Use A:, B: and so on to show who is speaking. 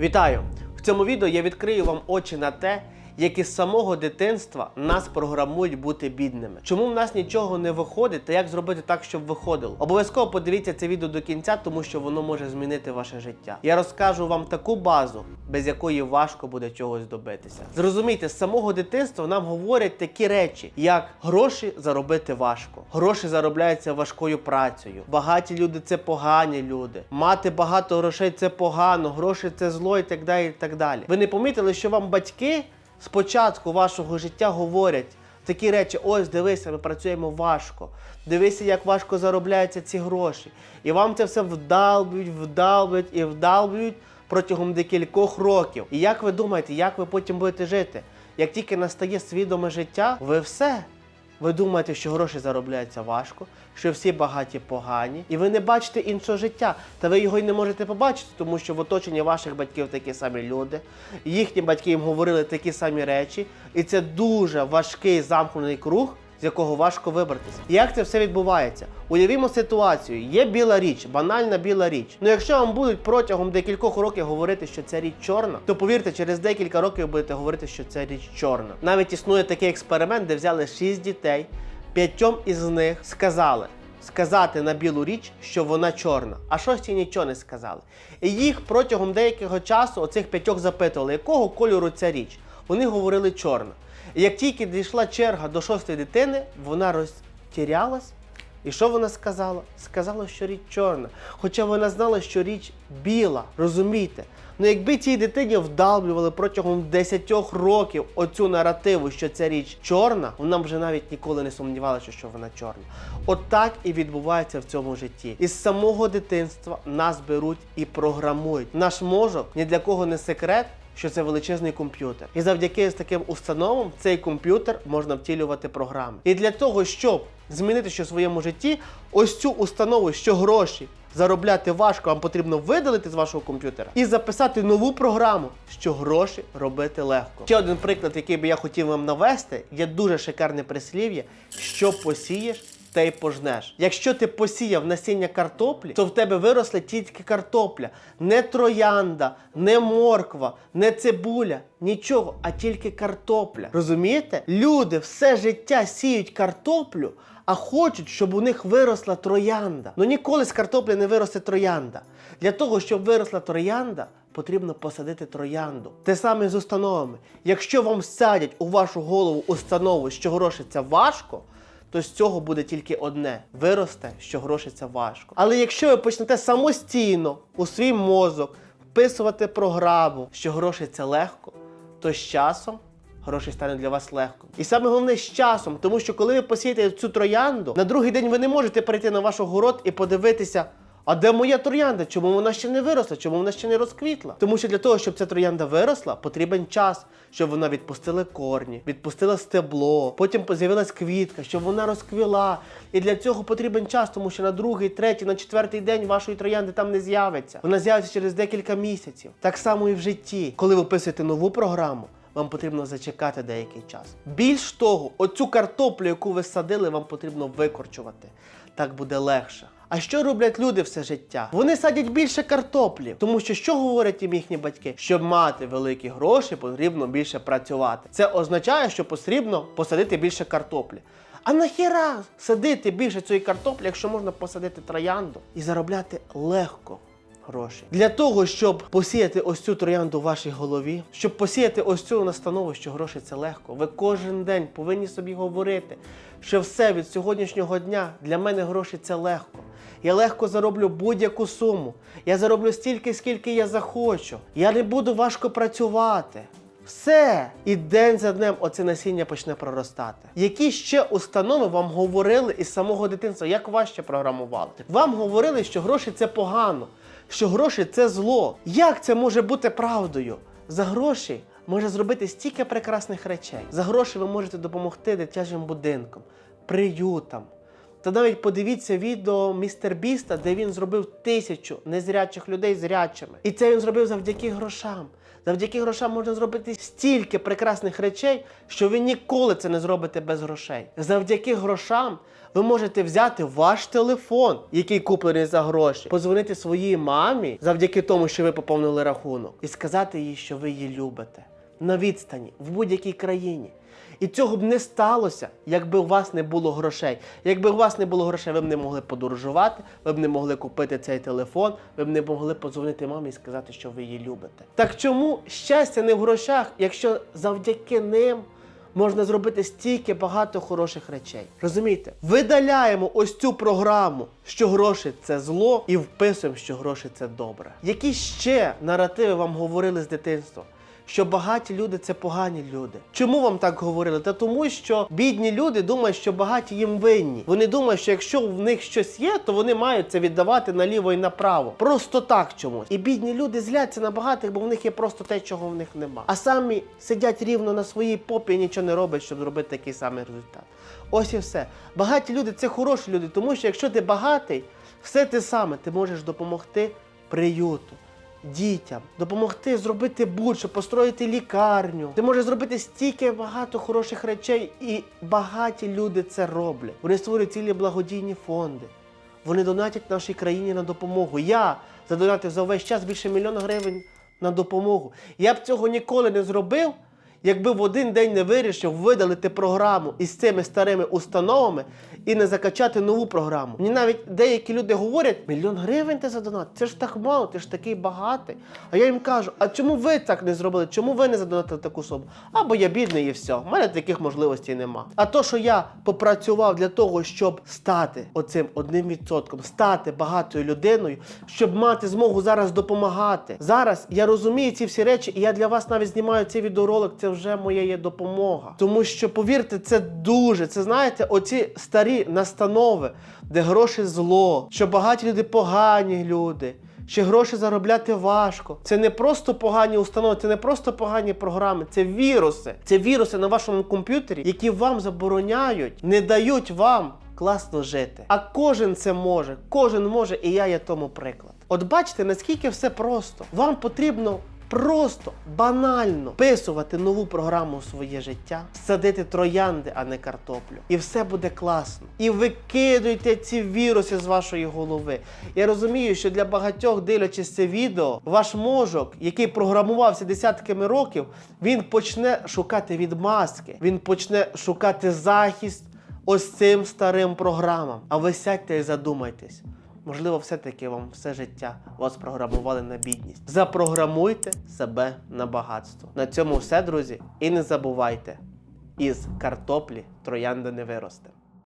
A: Вітаю! В цьому відео я відкрию вам очі на те, як із самого дитинства нас програмують бути бідними. Чому в нас нічого не виходить та як зробити так, щоб виходило? Обов'язково подивіться це відео до кінця, тому що воно може змінити ваше життя. Я розкажу вам таку базу, без якої важко буде чогось добитися. Зрозумійте, з самого дитинства нам говорять такі речі, як гроші заробити важко, гроші заробляються важкою працею. Багаті люди це погані люди. Мати багато грошей це погано, гроші це зло і так далі. І так далі. Ви не помітили, що вам батьки спочатку вашого життя говорять. Такі речі, ось дивися, ми працюємо важко. Дивися, як важко заробляються ці гроші. І вам це все вдалбують, вдалбують і вдалбують протягом декількох років. І як ви думаєте, як ви потім будете жити? Як тільки настає свідоме життя, ви все. Ви думаєте, що гроші заробляються важко, що всі багаті погані, і ви не бачите іншого життя. Та ви його й не можете побачити, тому що в оточенні ваших батьків такі самі люди, їхні батьки їм говорили такі самі речі, і це дуже важкий замкнений круг, з якого важко вибратися. Як це все відбувається? Уявімо ситуацію: є біла річ, банальна біла річ. Ну якщо вам будуть протягом декількох років говорити, що ця річ чорна, то повірте, через декілька років будете говорити, що ця річ чорна. Навіть існує такий експеримент, де взяли шість дітей, п'ятьом із них сказали. Сказати на білу річ, що вона чорна, а шості нічого не сказали. І їх протягом деякого часу оцих п'ятьох запитували, якого кольору ця річ. Вони говорили чорна. І як тільки дійшла черга до шостої дитини, вона розтірялась. І що вона сказала? Сказала, що річ чорна. Хоча вона знала, що річ біла. Розумієте? Ну якби цій дитині вдалблювали протягом 10 років оцю наративу, що ця річ чорна, вона вже навіть ніколи не сумнівалася, що вона чорна. От так і відбувається в цьому житті. Із самого дитинства нас беруть і програмують. Наш мозок ні для кого не секрет, що це величезний комп'ютер. І завдяки таким установам цей комп'ютер можна втілювати програми. І для того, щоб змінити що в своєму житті, ось цю установу, що гроші заробляти важко, вам потрібно видалити з вашого комп'ютера і записати нову програму, що гроші робити легко. Ще один приклад, який би я хотів вам навести, є дуже шикарне прислів'я, що посієш. Те й пожнеш. Якщо ти посіяв насіння картоплі, то в тебе виросла тільки картопля, не троянда, не морква, не цибуля, нічого, а тільки картопля. Розумієте? Люди все життя сіють картоплю, а хочуть, щоб у них виросла троянда. Ну ніколи з картоплі не виросте троянда. Для того, щоб виросла троянда, потрібно посадити троянду. Те саме з установами. Якщо вам садять у вашу голову установу, що це важко то з цього буде тільки одне: виросте, що це важко. Але якщо ви почнете самостійно у свій мозок вписувати програму, що це легко, то з часом. Гроші стане для вас легко. І саме головне з часом, тому що коли ви посієте цю троянду, на другий день ви не можете прийти на ваш город і подивитися, а де моя троянда? Чому вона ще не виросла? Чому вона ще не розквітла? Тому що для того, щоб ця троянда виросла, потрібен час, щоб вона відпустила корні, відпустила стебло, потім з'явилась квітка, щоб вона розквіла. І для цього потрібен час, тому що на другий, третій, на четвертий день вашої троянди там не з'явиться. Вона з'явиться через декілька місяців. Так само і в житті, коли ви писуєте нову програму. Вам потрібно зачекати деякий час. Більш того, оцю картоплю, яку ви садили, вам потрібно викорчувати. Так буде легше. А що роблять люди все життя? Вони садять більше картоплі, тому що що говорять їм їхні батьки? Щоб мати великі гроші, потрібно більше працювати. Це означає, що потрібно посадити більше картоплі. А нахіра садити більше цієї картоплі, якщо можна посадити троянду і заробляти легко? Гроші для того, щоб посіяти ось цю троянду в вашій голові, щоб посіяти ось цю настанову, що гроші це легко. Ви кожен день повинні собі говорити, що все від сьогоднішнього дня для мене гроші це легко. Я легко зароблю будь-яку суму. Я зароблю стільки, скільки я захочу. Я не буду важко працювати. Все, і день за днем оце насіння почне проростати. Які ще установи вам говорили із самого дитинства, як вас ще програмували? Вам говорили, що гроші це погано, що гроші це зло. Як це може бути правдою? За гроші може зробити стільки прекрасних речей. За гроші ви можете допомогти дитячим будинкам, приютам. Та навіть подивіться відео містер Біста, де він зробив тисячу незрячих людей зрячими. І це він зробив завдяки грошам. Завдяки грошам можна зробити стільки прекрасних речей, що ви ніколи це не зробите без грошей. Завдяки грошам ви можете взяти ваш телефон, який куплений за гроші, позвонити своїй мамі завдяки тому, що ви поповнили рахунок, і сказати їй, що ви її любите на відстані в будь-якій країні. І цього б не сталося, якби у вас не було грошей. Якби у вас не було грошей, ви б не могли подорожувати, ви б не могли купити цей телефон, ви б не могли подзвонити мамі і сказати, що ви її любите. Так чому щастя не в грошах, якщо завдяки ним можна зробити стільки багато хороших речей? Розумієте? Видаляємо ось цю програму, що гроші це зло, і вписуємо, що гроші це добре. Які ще наративи вам говорили з дитинства? Що багаті люди це погані люди. Чому вам так говорили? Та тому, що бідні люди думають, що багаті їм винні. Вони думають, що якщо в них щось є, то вони мають це віддавати наліво і направо. Просто так чомусь. І бідні люди зляться на багатих, бо в них є просто те, чого в них нема. А самі сидять рівно на своїй попі і нічого не роблять, щоб зробити такий самий результат. Ось і все. Багаті люди це хороші люди, тому що якщо ти багатий, все те саме ти можеш допомогти приюту дітям, допомогти зробити будь-що, построїти лікарню. Ти можеш зробити стільки багато хороших речей, і багаті люди це роблять. Вони створюють цілі благодійні фонди. Вони донатять нашій країні на допомогу. Я задонатив за увесь час більше мільйона гривень на допомогу. Я б цього ніколи не зробив, якби в один день не вирішив видалити програму із цими старими установами і не закачати нову програму. Мені навіть деякі люди говорять, мільйон гривень ти за донат, це ж так мало, ти ж такий багатий. А я їм кажу, а чому ви так не зробили? Чому ви не задонатили таку суму? Або я бідний і все. У мене таких можливостей нема. А то, що я попрацював для того, щоб стати оцим одним відсотком, стати багатою людиною, щоб мати змогу зараз допомагати. Зараз я розумію ці всі речі, і я для вас навіть знімаю цей відеоролик. Вже моя є допомога. Тому що, повірте, це дуже. Це знаєте, оці старі настанови, де гроші зло, що багаті люди погані люди. Що гроші заробляти важко. Це не просто погані установи, це не просто погані програми, це віруси. Це віруси на вашому комп'ютері, які вам забороняють, не дають вам класно жити. А кожен це може, кожен може, і я є тому приклад. От бачите, наскільки все просто. Вам потрібно просто банально вписувати нову програму у своє життя, садити троянди, а не картоплю. І все буде класно. І викидуйте ці віруси з вашої голови. Я розумію, що для багатьох, дивлячись це відео, ваш мозок, який програмувався десятками років, він почне шукати відмазки, він почне шукати захист ось цим старим програмам. А ви сядьте і задумайтесь. Можливо, все-таки вам все життя вас програмували на бідність. Запрограмуйте себе на багатство. На цьому все, друзі. І не забувайте, із картоплі троянда не виросте.